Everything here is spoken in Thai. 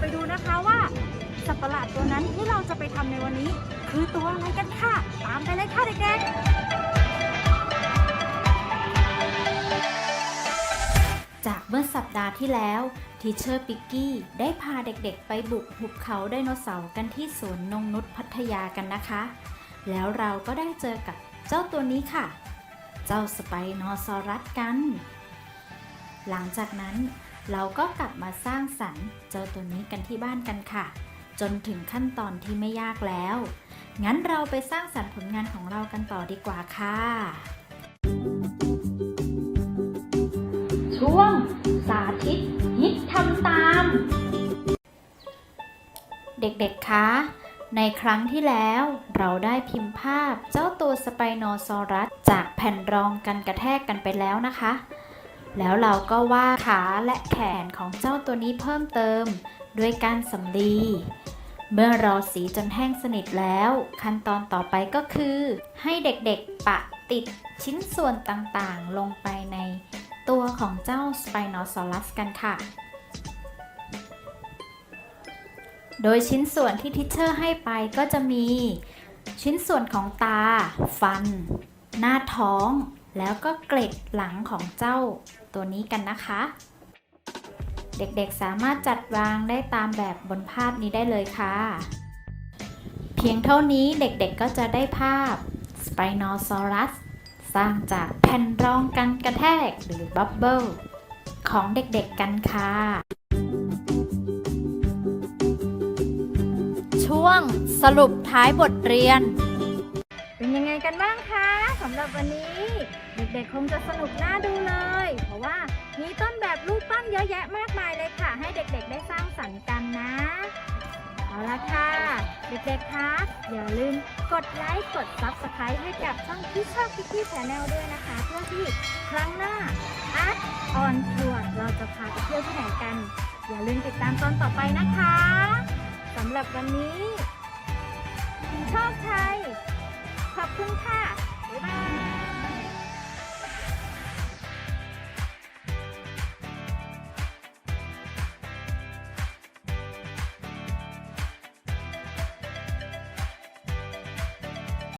ไปดูนะคะว่าสัตว์ประหลาดตัวนั้นที่เราจะไปทำในวันนี้ คือตัวอะไรกันค่ะ ตามไปเลยค่ะเด็กๆ จากเมื่อสัปดาห์ที่แล้วทีเชอร์ปิกกี้ได้พาเด็กๆ ไปบุกหุบเขาไดโนเสาร์กันที่สวนนงนุษพัทยากันนะคะ แล้วเราก็ได้เจอกับเจ้าตัวนี้ค่ะ เจ้าสไปนอซอรัสกัน หลังจากนั้น เราก็กลับมาสร้างสรรค์เจ้าตัวนี้กันที่บ้านกันค่ะ จนถึงขั้นตอนที่ไม่ยากแล้ว งั้นเราไปสร้างสรรค์ผลงานของเรากันต่อดีกว่าค่ะ ช่วงสาธิตฮิตทำตาม เด็กๆ คะ ในครั้งที่แล้วเราได้พิมพ์ภาพเจ้าตัวสไปโนซอรัส จากแผ่นรองกันกระแทกกันไปแล้วนะคะ แล้วเราก็วาดขาและแขนของเจ้าตัวนี้เพิ่มเติมด้วยการสำลี เมื่อรอสีจนแห้งสนิทแล้ว ขั้นตอนต่อไปก็คือ ให้เด็กๆปะติดชิ้นส่วนต่างๆ ลงไปในตัวของเจ้าสไปโนซอรัสกันค่ะ โดยชิ้นส่วนที่ทิชเชอร์ให้ไปก็จะมี ชิ้นส่วนของตา ฟัน หน้าท้อง แล้วก็เกล็ดหลังของเจ้าตัวนี้กันนะคะ เด็กๆสามารถจัดวางได้ตามแบบบนภาพนี้ได้เลยค่ะ เพียงเท่านี้เด็กๆก็จะได้ภาพ Spinosaurus สร้างจากแผ่นรองกันกระแทกหรือ Bubble ของเด็กๆกันค่ะ ช่วงสรุปท้ายบทเรียน กันบ้างคะสำหรับวันนี้ เด็กๆคงจะสนุกน่าดูเลย เพราะว่ามีต้นแบบรูปปั้นเยอะแยะมากมายเลยค่ะ ให้เด็กๆได้สร้างสรรค์กันนะ เอาละค่ะ เด็กๆคะอย่าลืมกดไลค์กด Subscribe ให้กับช่องที่ชอบคิกกี้แชนแนลด้วยนะคะ เพื่อที่ครั้งหน้า Art on Tour เราจะพาไปเที่ยวที่ไหนกัน อย่าลืมติดตามตอนต่อไปนะคะสำหรับวันนี้โชคชัย ขอบคุณค่ะ บ๊ายบาย